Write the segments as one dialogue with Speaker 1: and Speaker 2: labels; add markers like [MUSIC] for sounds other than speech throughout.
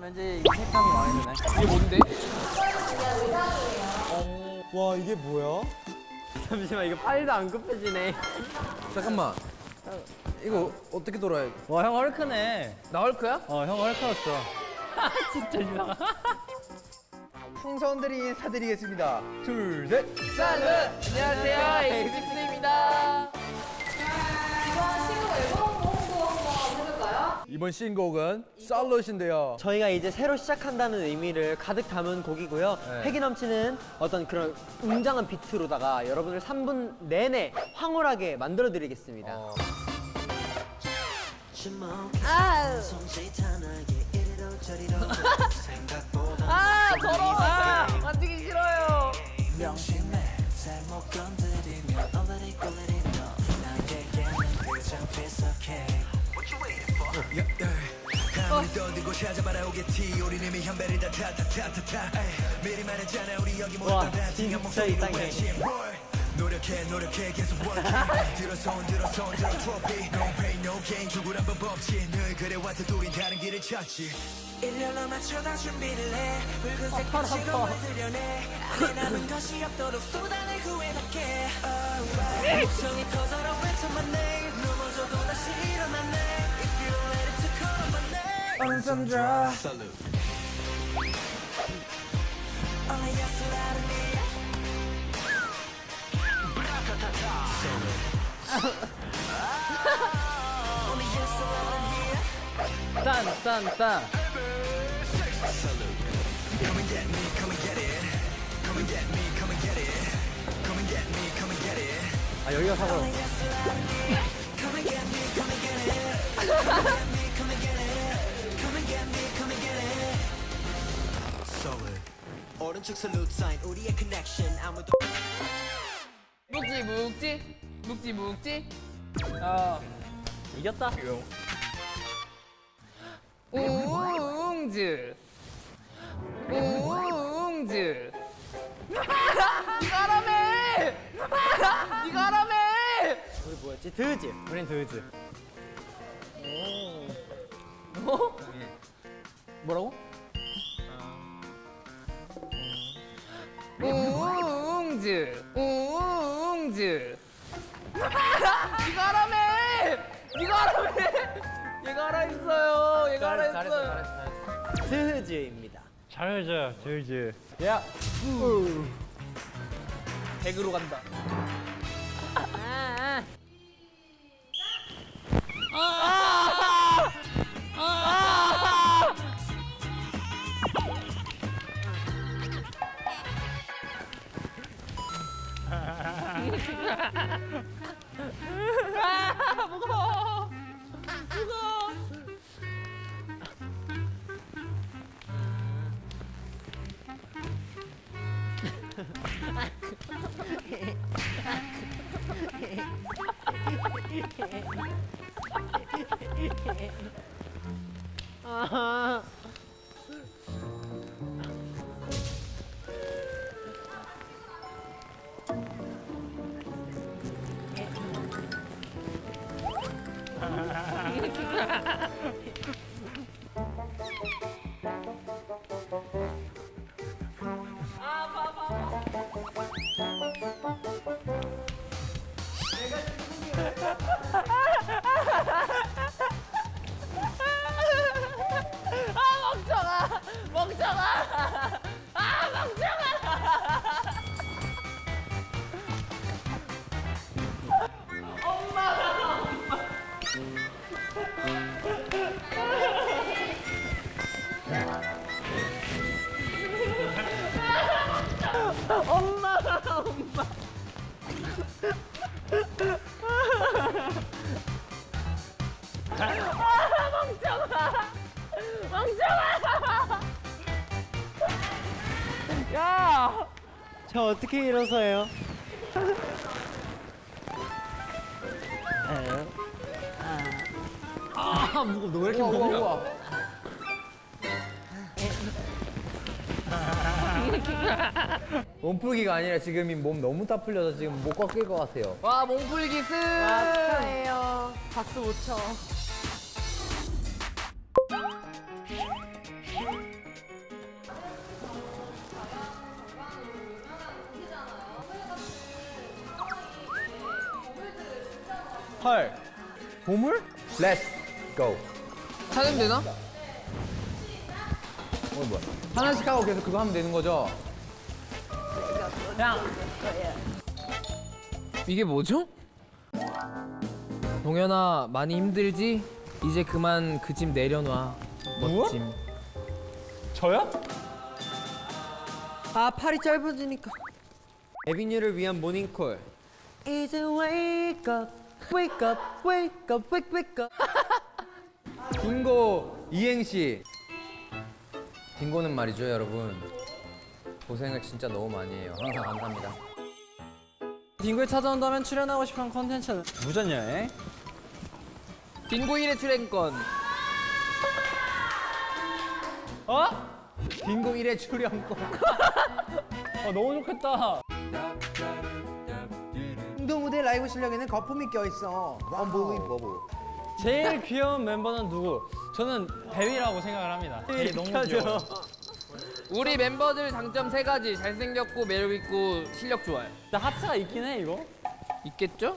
Speaker 1: 왠지 이 색감이 마음에 드네.
Speaker 2: 이게 뭔데?
Speaker 1: 와 이게 뭐야? 잠시만 이거 팔도 안 굽혀지네.
Speaker 3: 잠깐만. 이거 어떻게 돌아야 돼?
Speaker 1: 와형 헐크네.
Speaker 2: 나 헐크야?
Speaker 1: 어 형 헐크였어. [LAUGHS]
Speaker 2: 진짜 이상하. [LAUGHS]
Speaker 3: 풍선들이 인사드리겠습니다. 둘, 셋.
Speaker 2: 쌀루 안녕하세요 엑스입니다.
Speaker 3: 이번 신곡은 썰롯인데요.
Speaker 1: 저희가 이제 새로 시작한다는 의미를 가득 담은 곡이고요.
Speaker 3: 네.
Speaker 1: 패기 넘치는 어떤 그런 웅장한 비트로다가 여러분을 3분 내내 황홀하게 만들어 드리겠습니다.
Speaker 3: 어. [LAUGHS]
Speaker 2: 아 더러워. 아, 만지기 싫어요.
Speaker 4: 아무리 떠
Speaker 1: 와. 진짜.
Speaker 4: 외치 뭘. 노력해 노력해 계속 working 들어서 온 들어서 온 들어 트로피 No pain no gain 죽으란 법 없지 늘 그래왔듯 우린 다른 길을 찾지 일렬로 맞춰다 준비를 해 붉은색 시공을 들여내 안에 남은 것이 없도록 수단을 구해놓게 목성이 터져라 외쳐 my name 넘어져도 다시
Speaker 2: 딴딴딴.
Speaker 4: Me, come and 오른쪽 salute sign, 우리의 connection. 아무도
Speaker 2: 묵지 묵지 묵지 묵지. 어.
Speaker 1: 이겼다.
Speaker 2: 웅즈 웅즈 니가 하라며
Speaker 1: 우리 뭐였지? 드즈. 우린 드즈.
Speaker 2: 어? 뭐라고? 웅즈 웅즈 니가 하라며! 니가 하라며! 얘가 하라 했어요. 얘가 하라 했어요
Speaker 1: 드즈입니다.
Speaker 5: 잘해줘, 들지.
Speaker 1: 야.
Speaker 2: 백으로 간다
Speaker 1: 어떻게 일어서요? 아 무겁. 너왜 이렇게 무겁냐?
Speaker 3: 몸풀기가 아니라 지금 이 몸 너무 다 풀려서 지금 못 꺾일 것 같아요.
Speaker 2: 와 몸풀기 승
Speaker 1: 아, 축하해요. 박수 못 쳐.
Speaker 3: 보물? Let's go.
Speaker 2: 찾으면 되나?
Speaker 3: 어 뭐야? 하나씩 하고 계속 그거 하면 되는 거죠?
Speaker 2: 이게 뭐죠? 동현아 많이 힘들지? 이제 그만 그집 내려놔. 멋짐.
Speaker 5: 저요?
Speaker 1: 아 팔이 짧아지니까 에비뉴를 위한 모닝콜 이제 wake up wake up wake up wake wake up [LAUGHS]
Speaker 3: 딩고 이행시. 딩고는 말이죠, 여러분. 고생을 진짜 너무 많이 해요. 항상 감사합니다.
Speaker 5: 딩고에 찾아온다면 출연하고 싶은 컨텐츠는 무전여행
Speaker 2: 빙고 1회 출연권.
Speaker 5: 어?
Speaker 3: 딩고 1회 출연권.
Speaker 5: 아 [LAUGHS] 너무 좋겠다
Speaker 3: 무대 라이브 실력에는 거품이 껴있어. Unbelievable.
Speaker 5: 제일 귀여운 멤버는 누구? 저는 배위라고 생각을 합니다 되게 너무 귀여워
Speaker 2: 우리 멤버들 장점 세 가지. 잘생겼고 매력 있고 실력 좋아요.
Speaker 5: 나 하트가 있긴 해 이거
Speaker 2: 있겠죠?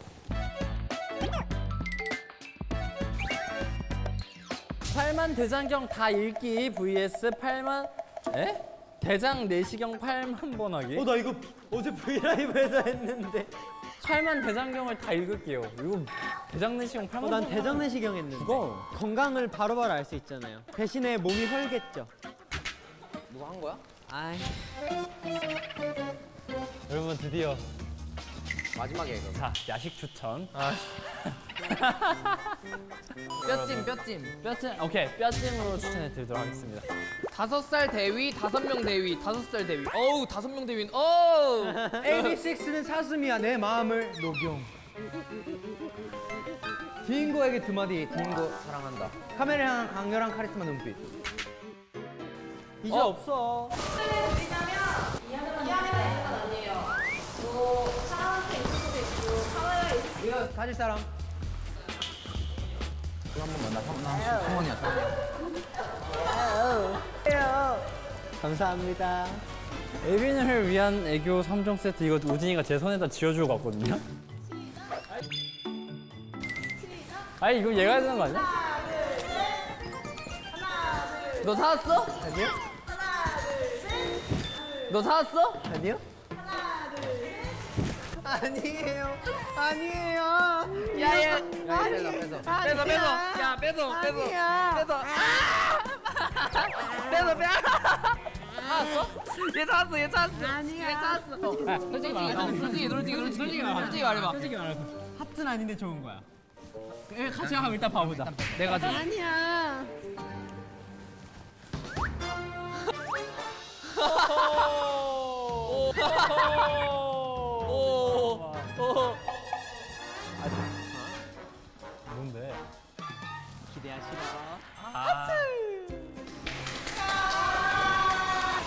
Speaker 5: 팔만 대장경 다 읽기 vs 팔만 에? 대장 내시경 팔만 번 하기
Speaker 1: 어 나 이거 어제 브이라이브에서 했는데
Speaker 5: 팔만 대장경을 다 읽을게요. 이거 대장 내시경
Speaker 1: 어,
Speaker 5: 팔만 난번
Speaker 1: 대장내시경 했는데.
Speaker 5: 그거
Speaker 1: 건강을 바로바로 알 수 있잖아요. 대신에 몸이 헐겠죠.
Speaker 2: 누가 한 거야?
Speaker 1: 아이.
Speaker 5: 여러분 드디어
Speaker 3: 마지막에 이거.
Speaker 5: 자 야식 추천
Speaker 2: 뼈찜 뼈찜.
Speaker 5: 뼈찜 오케이 뼈찜으로 추천해 드리도록 하겠습니다
Speaker 2: 다섯 살 대위, 다섯 명 대위, 다섯 살 대위. 어우 다섯 명 대위는 [LAUGHS] 어우.
Speaker 3: AB6는 사슴이야 내 마음을 녹용. 딩고에게 두 마디. 딩고 사랑한다. 카메라 향한 강렬한 카리스마 눈빛.
Speaker 1: 이제 없어
Speaker 3: 이거 가질 사람. 이거 한 번 만 나 성- 나 성원이야 성원.
Speaker 1: 감사합니다
Speaker 5: 에빈을 위한 애교 3종 세트 이거 우진이가 제 손에다 지어주고 갔거든요 아니 이거 얘가 해야 되는 거 아니야?
Speaker 2: 너 사왔어?
Speaker 1: 아니요?
Speaker 2: 너 사왔어?
Speaker 1: 아니요? 아니에요 아니에요
Speaker 2: 야야.
Speaker 3: 야, 뺏어 뺏어.
Speaker 2: 빼서 빼서. 야 빼서 빼서.
Speaker 1: 아니야
Speaker 2: 빼서. 빼서 빼. 사왔어? 얘 사왔어 얘 사왔어. 아니야. 얘 사왔어. 어, 솔직히 말해. 솔직히 솔직히 솔직히 솔직히 솔직히 말해봐.
Speaker 5: 솔직히 말해서
Speaker 1: 하트는 아닌데 좋은 거야
Speaker 5: 같이 한번 일단 봐보자
Speaker 2: 내가 지
Speaker 1: 아니야
Speaker 2: 오.
Speaker 1: 기대하시라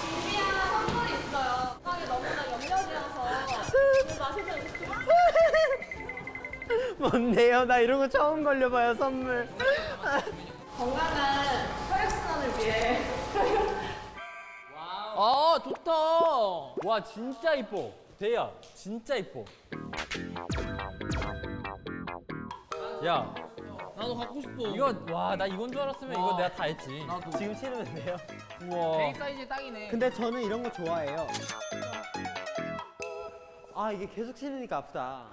Speaker 6: 준비한 선물이 있어요. 상이 너무나 염려되어서 맛있는 음식
Speaker 1: 뭔데요? 나 이런 거 처음 걸려봐요 선물
Speaker 6: 건강한 혈액순환을 위해
Speaker 2: 아 좋다.
Speaker 5: 와 진짜 이뻐 대야 진짜 이뻐 야
Speaker 2: 나도 갖고 싶어.
Speaker 5: 이거 와 나 이건 줄 알았으면 이거
Speaker 2: 와.
Speaker 5: 내가 다 했지
Speaker 2: 나도.
Speaker 1: 지금 신으면 돼요?
Speaker 5: 우와
Speaker 2: A 사이즈 딱이네.
Speaker 1: 근데 저는 이런 거 좋아해요 아 이게 계속 신으니까 아프다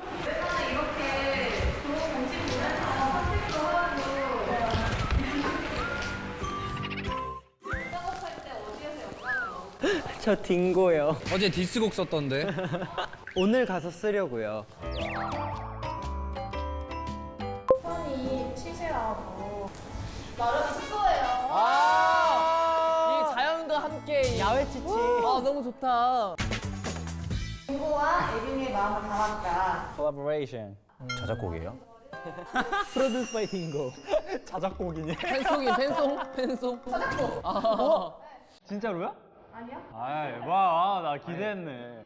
Speaker 6: 얻 [LAUGHS]
Speaker 1: 저 딩고요
Speaker 3: 어제 디스곡 썼던데. [LAUGHS]
Speaker 1: 오늘 가서 쓰려고요
Speaker 2: 함께.
Speaker 1: 야외 치치
Speaker 2: 아 너무 좋다.
Speaker 6: 공고와 에빈의 마음을 담았다.
Speaker 5: 콜라보레이션
Speaker 3: 자작곡이에요? [LAUGHS]
Speaker 1: 프로듀스 바이 딩고 [LAUGHS]
Speaker 5: 자작곡이니
Speaker 2: 팬송이 팬송 팬송. 찾았고. 아.
Speaker 5: 진짜로야?
Speaker 6: 아니요?
Speaker 5: 아이 와나 기대했네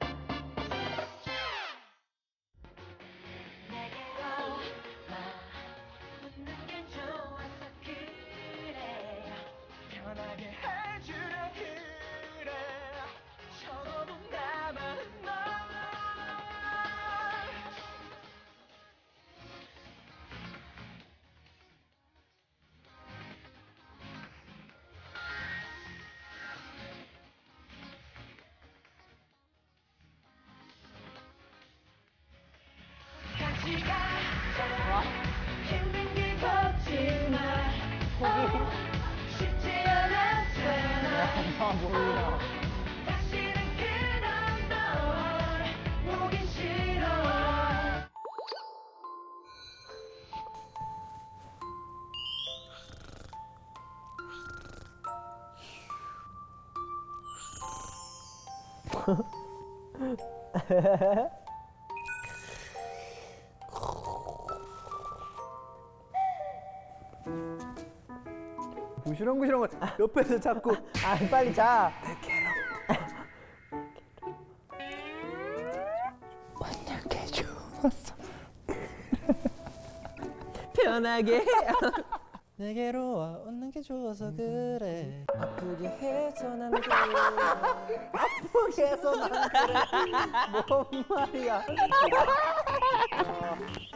Speaker 4: 다시
Speaker 1: 부시렁부시렁 거 옆에서 자꾸 아 빨리 자. 편하게
Speaker 5: 내게로 와 웃는 게 좋아서 그래 아프게 해서 난 그래
Speaker 1: 아프게 해서 난 그래. 뭔 말이야?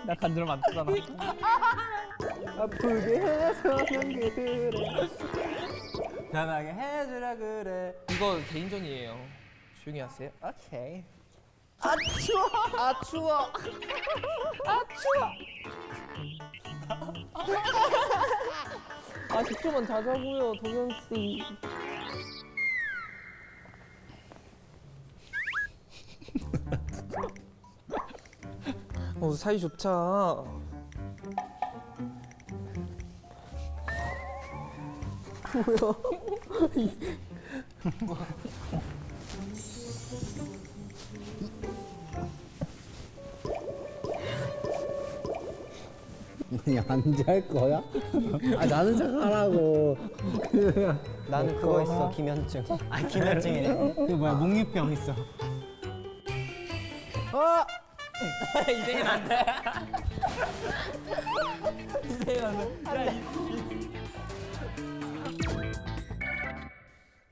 Speaker 5: 나 간지럼 안 뜨잖아
Speaker 1: 아프게 해서 난 그래.
Speaker 5: 편하게 해주라 그래
Speaker 2: 이거 개인전이에요. 조용히 하세요.
Speaker 5: 오케이
Speaker 1: 아 추워. 아 추워. 아 추워.
Speaker 2: 아 10초만 자자고요, 동현 씨. 어 사이 좋자.
Speaker 1: 안잘 거야? 아 나는 잘하라고. 나는 그거 있어 기면증. 아 기면증이네. 그 뭐야 몽유병 있어. 어! [LAUGHS]
Speaker 2: 이대인 안 돼. [LAUGHS]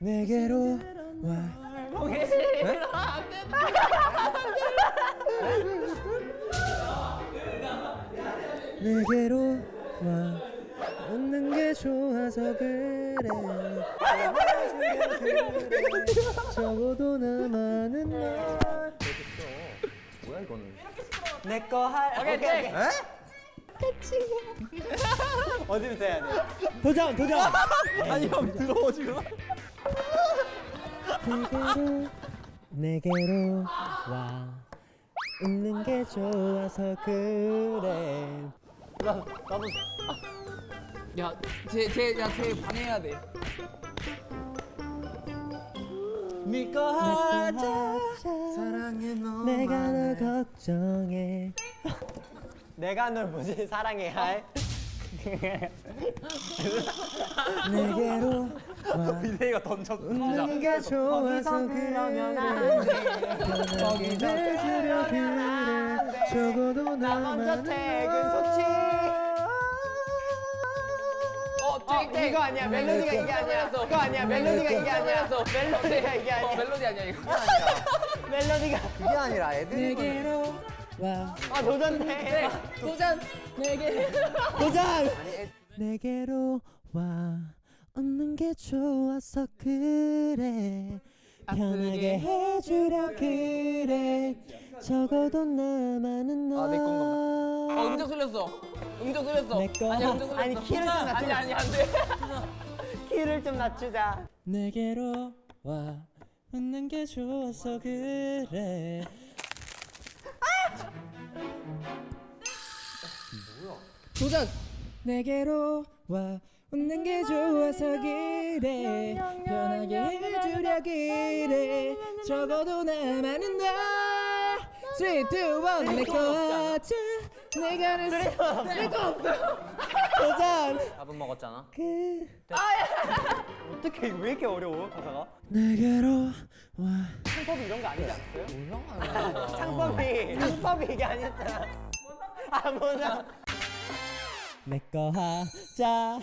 Speaker 1: 내게로 와. 내게로 와. 웃는 게 좋아서 그래. 적어도 나만은 널.
Speaker 3: 뭐야 이거는?
Speaker 1: 내거 할. 오케이 오케이. 에? 어디부터 해야 돼? 도전 도전. 아니 형 들어오 지금. 내게로 내게로 와. 웃는 게 좋아서 그래.
Speaker 2: 야, 제, 제, 야, 제 반해야 돼.
Speaker 1: 믿고 하자. 사랑해 너 내가 널 걱정해. 내가 널 뭐지? 사랑해 할? 내게로
Speaker 5: 비대이가 던졌어
Speaker 1: 웃는 게 좋아서 그래. 편하게 해주려 그래 적어도 나만 퇴근 소치
Speaker 2: 어, 땡,
Speaker 1: 이거 아니야. 멜로디가 이게 아니야. 그거 아니야. 멜로디가 이게 아니야. 멜로디가 이게
Speaker 2: 어,
Speaker 1: 아니야.
Speaker 2: 멜로디 아니야, 이거.
Speaker 1: 멜로디가.
Speaker 3: 그게 아니라 애들이
Speaker 1: 내게로 와. 아 도전해.
Speaker 2: 도전! 네개
Speaker 1: 도전. 내게로 와. 웃는 게 좋아서 그래. 편하게 해주려 그래. 적어도 나만은 너.
Speaker 2: 아, 내 건가 어, 음정 틀렸어. 음정 틀렸어.
Speaker 1: 내 거.
Speaker 2: 아니야, 음정 틀렸어.
Speaker 1: 아니, 키를 좀 낮춰.
Speaker 2: 아니, 아니, 안 돼. [LAUGHS]
Speaker 1: 키를 좀 낮추자.
Speaker 5: 내게로 와 웃는 게 좋아서 그래
Speaker 2: 도전!
Speaker 5: 내게로 와 웃는 게 좋아서 그래 편하게 해주려 그래 적어도 나만은 너 3, 2, 1 내거 하자 내가 를 쓸거 없어
Speaker 1: 도전.
Speaker 2: 밥은 먹었잖아.
Speaker 1: 그. 어떻게 왜 이렇게 어려워 가사가?
Speaker 5: 내게로 와
Speaker 1: 창법이 이런 거 아니지 않았어요? [LAUGHS] 창법이 창법이 이게 아니었잖아. 아 뭐냐? 내거 하자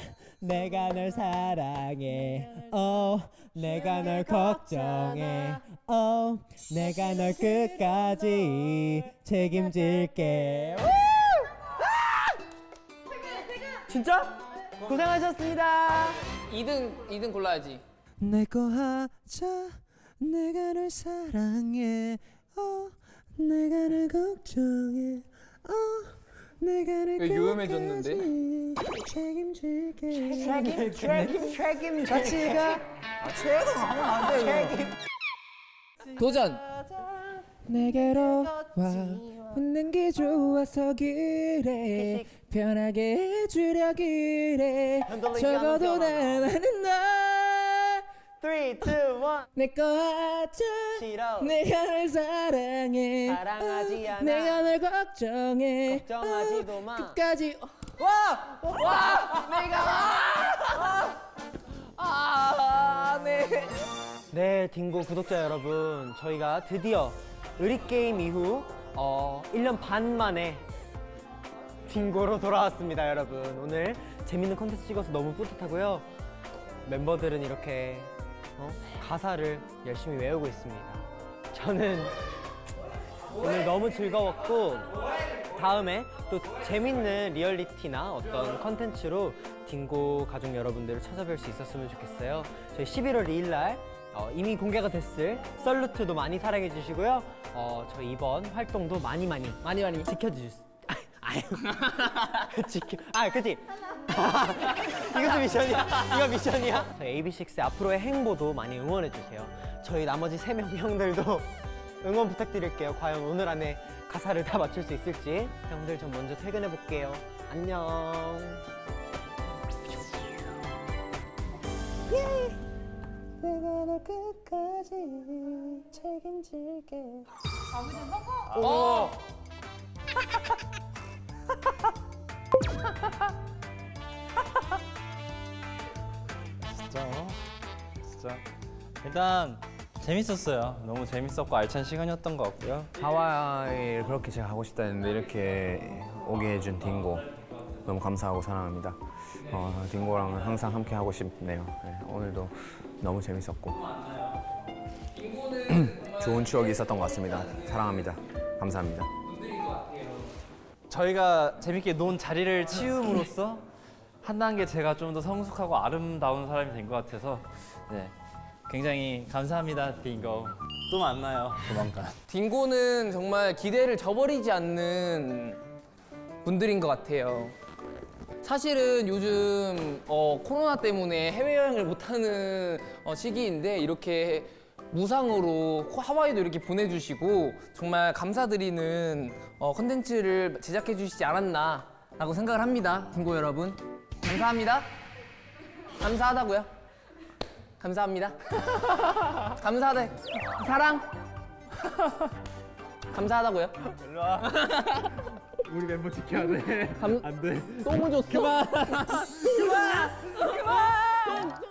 Speaker 1: 내가 널 사랑해. 어 내가 널 걱정해. 어 내가 널 끝까지 책임질게. 진짜? 고생하셨습니다.
Speaker 2: 2등, 2등 골라야지.
Speaker 1: 내 거 하자. 내가 널 사랑해. 어 내가 널 걱정해. 어 내가
Speaker 2: 유음해졌는데?
Speaker 1: 책임질게. 책임 책임 책임 같이 가.
Speaker 2: 도전.
Speaker 7: 내게로 와. 웃는 게 좋아서 그래. 편하게 해주려 그래. 적어도 나만은 너
Speaker 1: 3, 2, 1
Speaker 7: 내거 하자
Speaker 1: 싫어.
Speaker 7: 내가 널 사랑해.
Speaker 1: 사랑하지 않아.
Speaker 7: 내가 널 걱정해.
Speaker 1: 걱정하지도 마.
Speaker 7: 끝까지.
Speaker 1: 네, 딩고 구독자 여러분, 저희가 드디어 의리게임 이후 어, 1년 반 만에 딩고로 돌아왔습니다, 여러분. 오늘 재밌는 컨텐츠 찍어서 너무 뿌듯하고요. 멤버들은 이렇게 어, 가사를 열심히 외우고 있습니다. 저는 오늘 너무 즐거웠고 다음에 또 재밌는 리얼리티나 어떤 컨텐츠로 딩고 가족 여러분들을 찾아뵐 수 있었으면 좋겠어요. 저희 11월 2일 날 어, 이미 공개가 됐을 썰루트도 많이 사랑해 주시고요. 어, 저희 이번 활동도 많이 많이 많이 많이 아유 [LAUGHS] 지켜 아 그치 [LAUGHS] 이것도 미션이야. 이거 미션이야? 저희 AB6IX의 앞으로의 행보도 많이 응원해 주세요. 저희 나머지 세 명 형들도 [LAUGHS] 응원 부탁드릴게요. 과연 오늘 안에 가사를 다 맞출 수 있을지. 형들 전 먼저 퇴근해 볼게요. 안녕. 내가 너 끝까지 책임질게.
Speaker 2: 어.
Speaker 5: 진짜 진짜 일단 재밌었어요. 너무 재밌었고 알찬 시간이었던 것 같고요.
Speaker 3: 하와이를 그렇게 제가 가고 싶다 했는데 이렇게 오게 해준 딩고 너무 감사하고 사랑합니다. 어, 딩고랑은 항상 함께 하고 싶네요. 네, 오늘도 너무 재밌었고 [CLEARS THROAT] 좋은 추억이 있었던 것 같습니다. 사랑합니다. 감사합니다.
Speaker 5: 저희가 재밌게 논 자리를 치움으로써 한 단계 제가 좀 더 성숙하고 아름다운 사람이 된 것 같아서 네. 굉장히 감사합니다 딩고 또 만나요. 조만간.
Speaker 2: 딩고는 정말 기대를 저버리지 않는 분들인 것 같아요. 사실은 요즘 어, 코로나 때문에 해외여행을 못하는 어, 시기인데 이렇게 무상으로 코- 하와이도 이렇게 보내주시고 정말 감사드리는 어, 컨텐츠를 제작해 주시지 않았나 라고 생각을 합니다. 딩고 여러분. 감사합니다. 감사하다고요. 감사합니다. [LAUGHS] 감사하다. 사랑. [LAUGHS] 감사하다고요. [LAUGHS]
Speaker 5: 우리 멤버 지켜야 돼
Speaker 2: 감... 안 돼. 똥을 줬어. 그만. 그만.